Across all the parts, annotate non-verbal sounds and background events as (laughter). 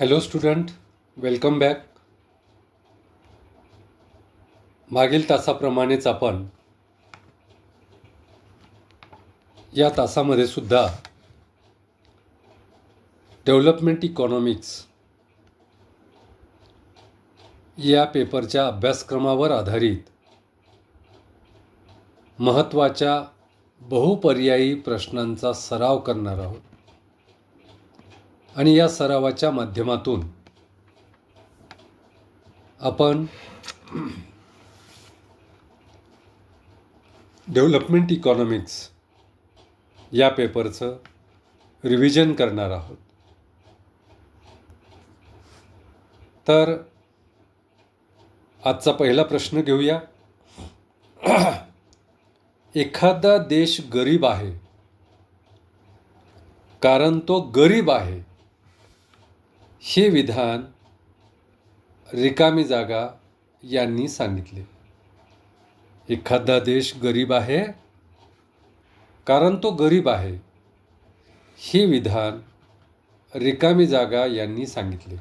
Hello student welcome back मागील तासाप्रमाणेच आपण या तासामध्ये सुद्धा डेव्हलपमेंट इकॉनॉमिक्स या पेपरच्या अभ्यासक्रमावर आधारित महत्त्वाच्या बहुपर्यायी प्रश्नांचा सराव करणार आहोत. आणि या सरावाच्या माध्यमातून आपण डेव्हलपमेंट इकॉनॉमिक्स या पेपरचं रिव्हिजन करणार आहोत. तर आजचा पहिला प्रश्न घेऊया. (clears throat) एखादा देश गरीब आहे कारण तो गरीब आहे हे विधान रिकामी जागा यांनी सांगितले. एखादा देश गरीब आहे कारण तो गरीब आहे हे विधान रिकामी जागा यांनी सांगितले.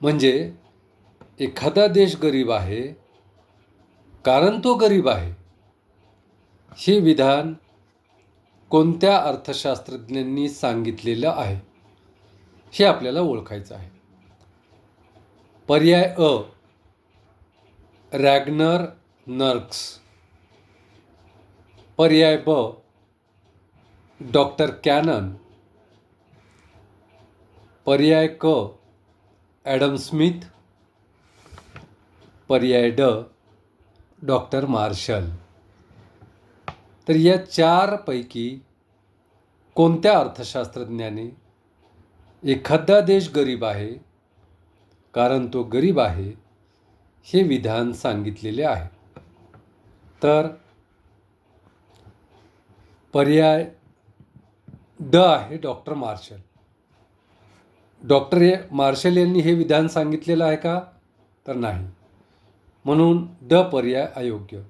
म्हणजे एखादा देश गरीब आहे कारण तो गरीब आहे हे विधान कोणत्या अर्थशास्त्रज्ञांनी सांगितलेलं आहे? हे आपल्याला ओळखायचं आहे. पर्याय अ. Ragnar Nurkse. पर्याय ब. Doctor Cannon. पर्याय क. Adam Smith. पर्याय ड. Doctor Marshall. तर या चारपैकी कोणत्या अर्थशास्त्रज्ञाने एखादा देश गरीब आहे कारण तो गरीब आहे हे विधान सांगितलेले आहे. तर पर्याय ड आहे डॉक्टर मार्शल. डॉक्टर मार्शल यांनी हे विधान सांगितलेलं आहे का? तर नाही. म्हणून ड पर्याय अयोग्य.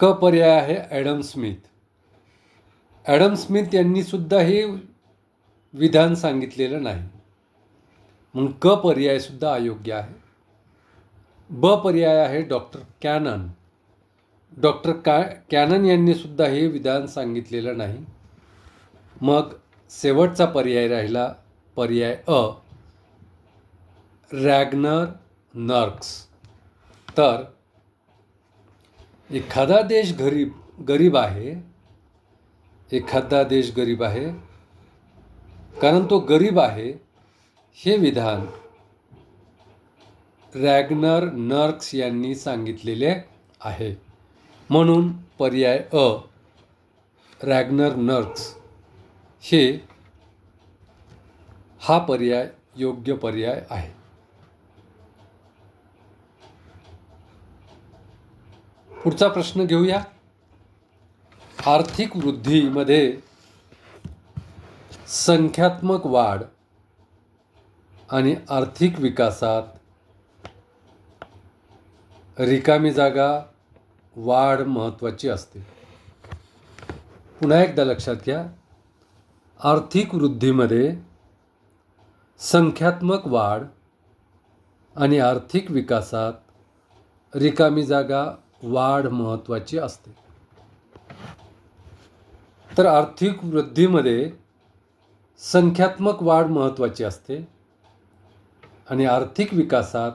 क पर्याय आहे ॲडम स्मिथ. ॲडम स्मिथ यांनी सुद्धा हे विधान सांगितलेलं नाही. म्हणून क पर्यायसुद्धा अयोग्य आहे. ब पर्याय आहे डॉक्टर कॅनन. डॉक्टर का कॅनन यांनीसुद्धा हे विधान सांगितलेलं नाही. मग शेवटचा पर्याय राहिला पर्याय अ. रॅग्नर नर्क्स. तर एखादा देश गरीब गरीब आहे एखादा देश गरीब आहे कारण तो गरीब आहे. हे विधान रॅग्नर नर्क्स यांनी सांगितलेले आहे. म्हणून पर्याय अ रॅग्नर नर्क्स. हे हा पर्याय योग्य पर्याय आहे. पुढचा प्रश्न घेऊया. आर्थिक वृद्धीमध्ये संख्यात्मक वाढ आणि आर्थिक विकासात रिकामी जागा वाढ महत्त्वाची असते. पुन्हा एकदा लक्षात घ्या. आर्थिक वृद्धीमध्ये संख्यात्मक वाढ आणि आर्थिक विकासात रिकामी जागा वाढ महत्त्वाची असते. तर आर्थिक वृद्धीमध्ये संख्यात्मक वाढ महत्त्वाची असते. आणि आर्थिक विकासात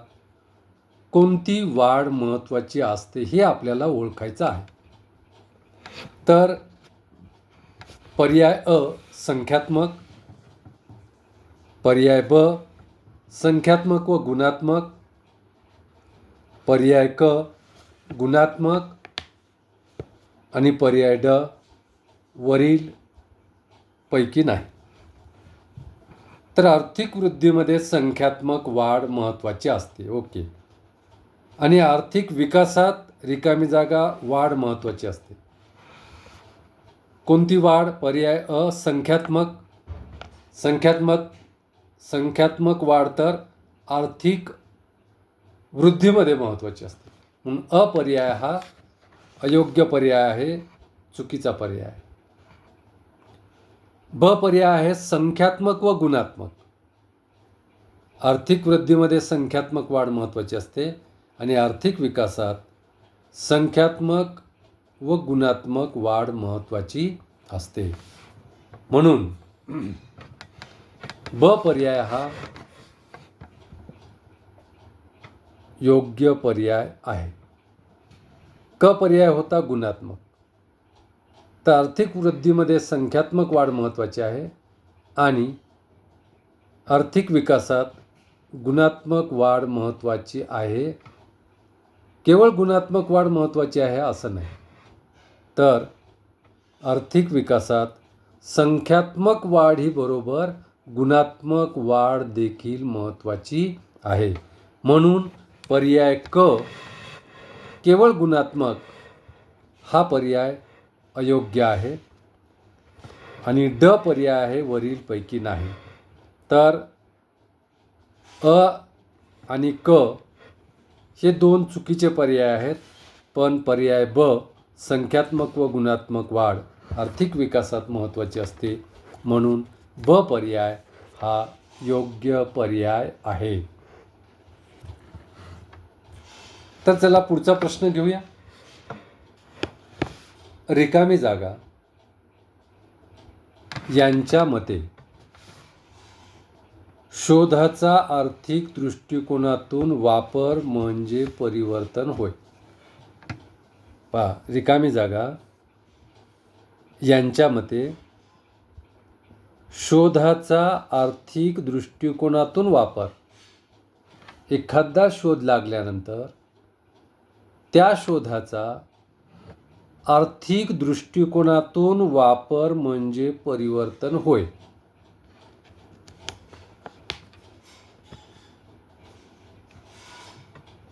कोणती वाढ महत्त्वाची असते हे आपल्याला ओळखायचं आहे. तर पर्याय अ संख्यात्मक. पर्याय ब संख्यात्मक व गुणात्मक. पर्याय क गुणात्मक. आणि पर्याय ड वरील पैकी नाही. तर आर्थिक वृद्धीमध्ये संख्यात्मक वाढ महत्त्वाची असते. ओके. आणि आर्थिक विकासात रिकामी जागा वाढ महत्त्वाची असते. कोणती वाढ? पर्याय अ संख्यात्मक. संख्यात्मक संख्यात्मक वाढ तर आर्थिक वृद्धीमध्ये महत्त्वाची असते. म्हणून अपर्याय हा अयोग्य पर्याय आहे चुकीचा पर्याय आहे. ब पर्याय आहे संख्यात्मक व गुणात्मक. आर्थिक वृद्धीमध्ये संख्यात्मक वाढ महत्त्वाची असते आणि आर्थिक विकासात संख्यात्मक व गुणात्मक वाढ महत्त्वाची असते. म्हणून ब पर्याय हा योग्य पर्याय आहे. क पर्याय होता गुणात्मक. तर आर्थिक वृद्धीमध्ये संख्यात्मक वाढ महत्त्वाची आहे आणि आर्थिक विकासात गुणात्मक वाढ महत्त्वाची आहे. केवळ गुणात्मक वाढ महत्त्वाची आहे असं नाही. तर आर्थिक विकासात संख्यात्मक वाढ ही बरोबर गुणात्मक वाढ देखील महत्त्वाची आहे. म्हणून पर्याय क केवळ गुणात्मक हा पर्याय अयोग्य आहे आणि ड पर्याय आहे वरीलपैकी नाही. तर अ आणि क हे दोन चुकीचे पर्याय आहेत पण पर्याय ब संख्यात्मक व गुणात्मक वाढ आर्थिक विकासात महत्त्वाची असते. म्हणून ब पर्याय हा योग्य पर्याय आहे. तर चला पुढचा प्रश्न घेऊया. रिकामी जागा यांच्या मते शोधाचा आर्थिक दृष्टिकोनातून वापर म्हणजे परिवर्तन होय. पहा रिकामी जागा यांच्या मते शोधाचा आर्थिक दृष्टिकोनातून वापर. एखादा शोध लागल्यानंतर त्या शोधाचा आर्थिक दृष्टिकोनातून वापर म्हणजे परिवर्तन होय.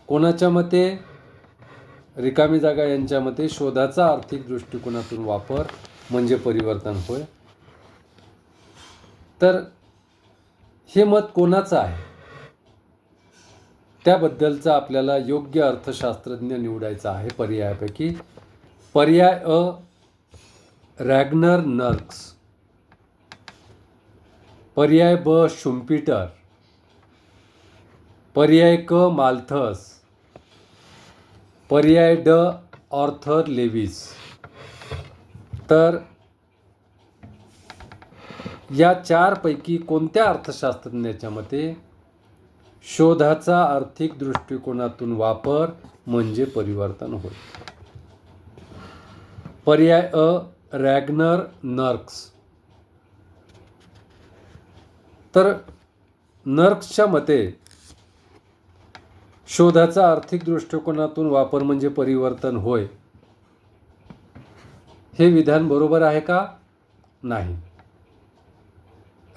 कोणाच्या मते? रिकामी जागा यांच्या मते शोधाचा आर्थिक दृष्टिकोनातून वापर म्हणजे परिवर्तन होय. तर हे मत कोणाचं आहे? त्याबद्दलचा आपल्याला योग्य अर्थशास्त्रज्ञ निवडायचा आहे पर्यायापैकी. पर्याय अ रॅग्नर नर्क्स. पर्याय ब शुम्पिटर. पर्याय क माल्थस. पर्याय ड ऑर्थर लेविस. तर या चारपैकी कोणत्या अर्थशास्त्रज्ञाच्या मते शोधाचा आर्थिक दृष्टिकोनातून वापर म्हणजे परिवर्तन होय? पर्याय अ रॅग्नर नर्क्स. तर नर्क्सच्या मते शोधाचा आर्थिक दृष्टिकोनातून वापर म्हणजे परिवर्तन होय. हे विधान बरोबर आहे का? नाही.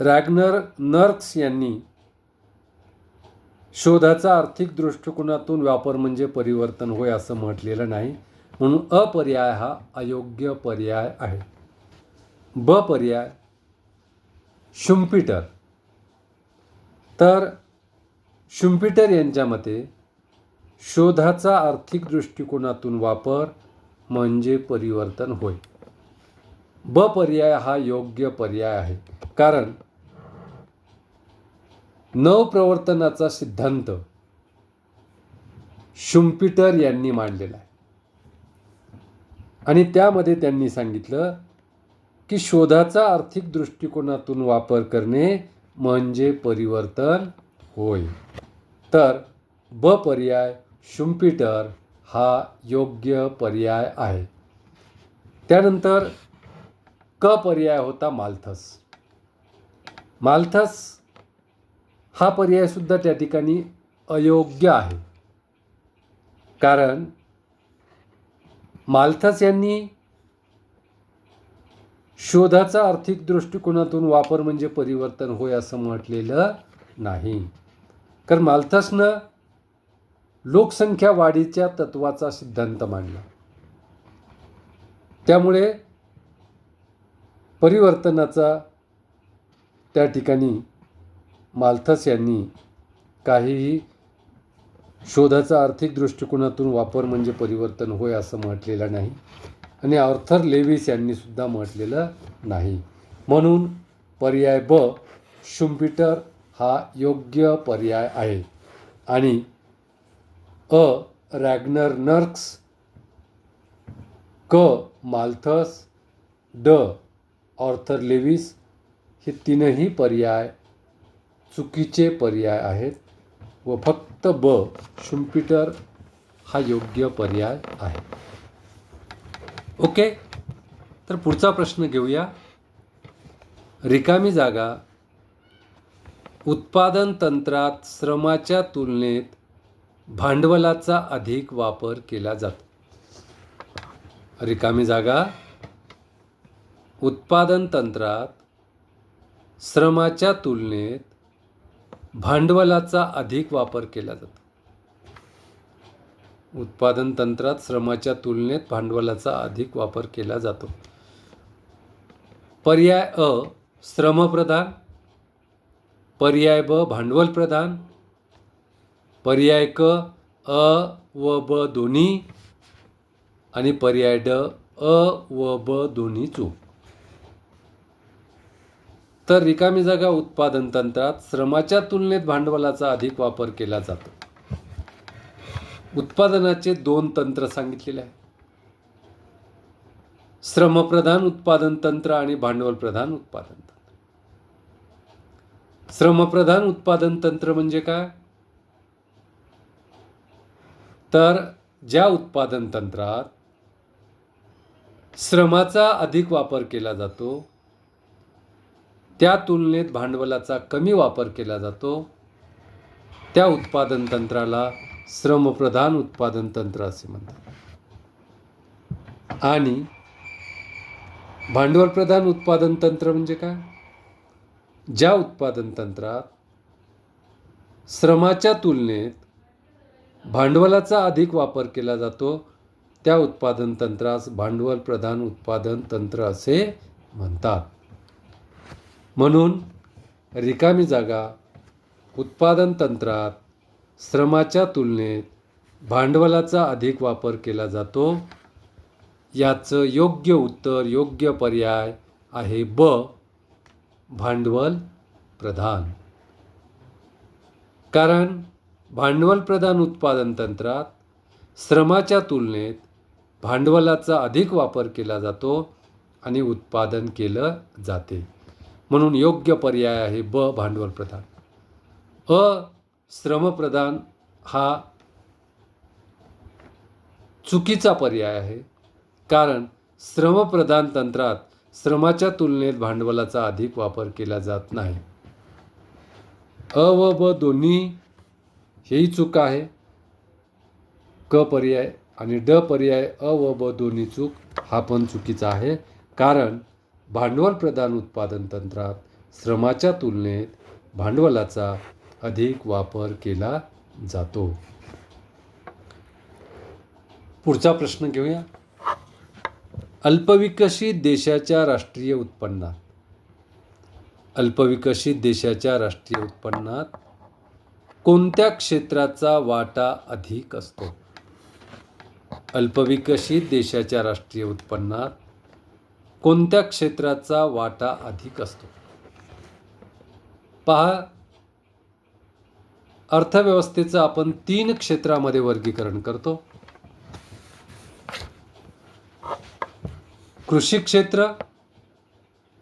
रॅग्नर नर्क्स यांनी शोधाचा आर्थिक दृष्टिकोनातून वापर म्हणजे परिवर्तन होय असं म्हटलेलं नाही. म्हणून अपर्याय हा अयोग्य पर्याय आहे. ब पर्याय शुम्पिटर. तर शुम्पिटर यांच्या मते शोधाचा आर्थिक दृष्टिकोनातून वापर म्हणजे परिवर्तन होय. ब पर्याय हा योग्य पर्याय आहे. कारण नवप्रवर्तनाचा सिद्धांत शुम्पिटर यांनी मांडलेला आहे. आणि त्यामध्ये त्यांनी सांगितलं की शोधाचा आर्थिक दृष्टिकोनातून वापर करणे म्हणजे परिवर्तन होय. तर ब पर्याय शुम्पिटर हा योग्य पर्याय आहे. त्यानंतर क पर्याय होता मालथस. मालथस हा पर्यायसुद्धा त्या ठिकाणी अयोग्य आहे. कारण मालथस यांनी शोधाचा आर्थिक दृष्टिकोनातून वापर म्हणजे परिवर्तन होय असं म्हटलेलं नाही. कारण मालथसनं लोकसंख्या वाढीच्या तत्वाचा सिद्धांत मांडला. त्यामुळे परिवर्तनाचा त्या ठिकाणी मालथस यांनी काहीही शोधाचा आर्थिक दृष्टिकोनातून वापर म्हणजे परिवर्तन होय असं म्हटलेलं नाही. आणि आर्थर लेविस यांनीसुद्धा म्हटलेलं नाही. म्हणून पर्याय ब शुम्पिटर हा योग्य पर्याय आहे. आणि अ रॅग्नर नर्क्स क माल्थस ड ऑर्थर लेविस हे तीनही पर्याय चुकीचे पर्याय आहेत व फक्त ब शुम्पिटर हा योग्य पर्याय आहे. ओके? तर पुढचा प्रश्न घेऊया. रिकामी जागा उत्पादन तंत्रात श्रमाच्या तुलनेत भांडवलाचा अधिक वापर केला जातो. रिकामी जागा उत्पादन तंत्रात श्रमाच्या तुलनेत भांडवलाचा अधिक वापर केला जातो. उत्पादन तंत्रात श्रमाच्या तुलनेत भांडवलाचा अधिक वापर केला जातो. पर्याय अ श्रमप्रधान. पर्याय ब भांडवल प्रधान पर्याय क अ व ब दोन्ही. आणि पर्याय ड अ व ब दोन्ही चूक तर रिकामी जागा उत्पादन तंत्रात श्रमाच्या तुलनेत भांडवलाचा अधिक वापर केला जातो. उत्पादनाचे दोन तंत्र सांगितलेले आहे. श्रमप्रधान उत्पादन तंत्र आणि भांडवल प्रधान उत्पादन तंत्र. श्रमप्रधान उत्पादन तंत्र म्हणजे काय? तर ज्या उत्पादन तंत्रात श्रमाचा अधिक वापर केला जातो त्या तुलनेत भांडवलाचा कमी वापर केला जातो. त्या उत्पादन तंत्राला श्रमप्रधान उत्पादन तंत्र असे म्हणतात. आणि भांडवल प्रधान उत्पादन तंत्र म्हणजे काय? ज्या उत्पादन तंत्रात श्रमाच्या तुलनेत भांडवलाचा अधिक वापर केला जातो त्या उत्पादन तंत्रास भांडवल प्रधान उत्पादन तंत्र असे म्हणतात. म्हणून रिकामी जागा उत्पादन तंत्रात श्रमाच्या तुलनेत भांडवलाचा अधिक वापर केला जातो. याचं योग्य उत्तर योग्य पर्याय आहे ब. भांडवल प्रधान. कारण भांडवल प्रधान उत्पादन तंत्रात श्रमाच्या तुलनेत भांडवलाचा अधिक वापर केला जातो आणि उत्पादन केलं जाते. म्हणून योग्य पर्याय आहे ब भांडवल प्रधान अ श्रमप्रधान हा चुकीचा पर्याय आहे. कारण श्रमप्रधान तंत्रात श्रमाच्या तुलनेत भांडवलाचा अधिक वापर केला जात नाही. अ व ब दोन्ही हेही चूक आहे. क पर्याय आणि ड पर्याय अ व ब दोन्ही चूक हा पण चुकीचा आहे. कारण भांडवल प्रदान उत्पादन तंत्रात श्रमाच्या तुलनेत भांडवलाचा अधिक वापर केला जातो. पुढचा प्रश्न घेऊया. अल्पविकसित देशाच्या राष्ट्रीय उत्पन्नात. अल्पविकसित देशाच्या राष्ट्रीय उत्पन्नात कोणत्या क्षेत्राचा वाटा अधिक असतो? अल्पविकसित देशाच्या राष्ट्रीय उत्पन्नात कोणत्या क्षेत्राचा वाटा अधिक असतो? पहा अर्थव्यवस्थेचं आपण तीन क्षेत्रामध्ये वर्गीकरण करतो. कृषी क्षेत्र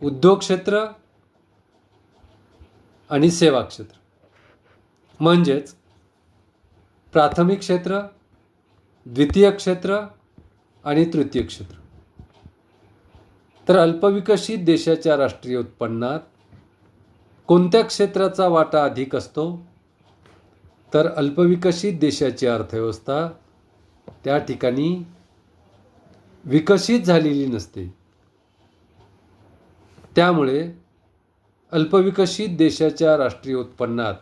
उद्योग क्षेत्र आणि सेवा क्षेत्र. म्हणजेच प्राथमिक क्षेत्र द्वितीय क्षेत्र आणि तृतीय क्षेत्र. तर अल्पविकसित देशाच्या राष्ट्रीय उत्पन्नात कोणत्या क्षेत्राचा वाटा अधिक असतो? तर अल्पविकसित देशाची अर्थव्यवस्था त्या ठिकाणी विकसित झालेली नसते. त्यामुळे अल्पविकसित देशाच्या राष्ट्रीय उत्पन्नात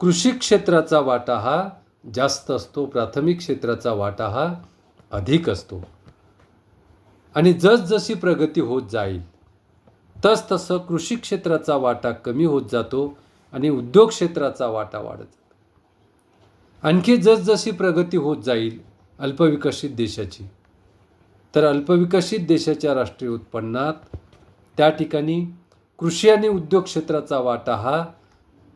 कृषी क्षेत्राचा वाटा हा जास्त असतो प्राथमिक क्षेत्राचा वाटा हा अधिक असतो. आणि जसजशी प्रगती होत जाईल तसतसं कृषी क्षेत्राचा वाटा कमी होत जातो आणि उद्योग क्षेत्राचा वाटा वाढत जातो. आणखी जसजशी प्रगती होत जाईल अल्पविकसित देशाची तर अल्पविकसित देशाच्या राष्ट्रीय उत्पन्नात त्या ठिकाणी कृषी आणि उद्योग क्षेत्राचा वाटा हा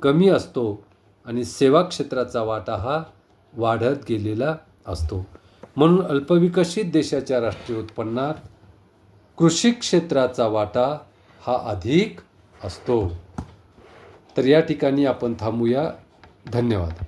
कमी असतो आणि सेवा क्षेत्राचा वाटा हा वाढत गेलेला असतो. म्हणून अल्पविकसित देशाच्या राष्ट्रीय उत्पन्नात कृषी क्षेत्राचा वाटा हा अधिक असतो. तर या ठिकाणी आपण थांबूया. धन्यवाद.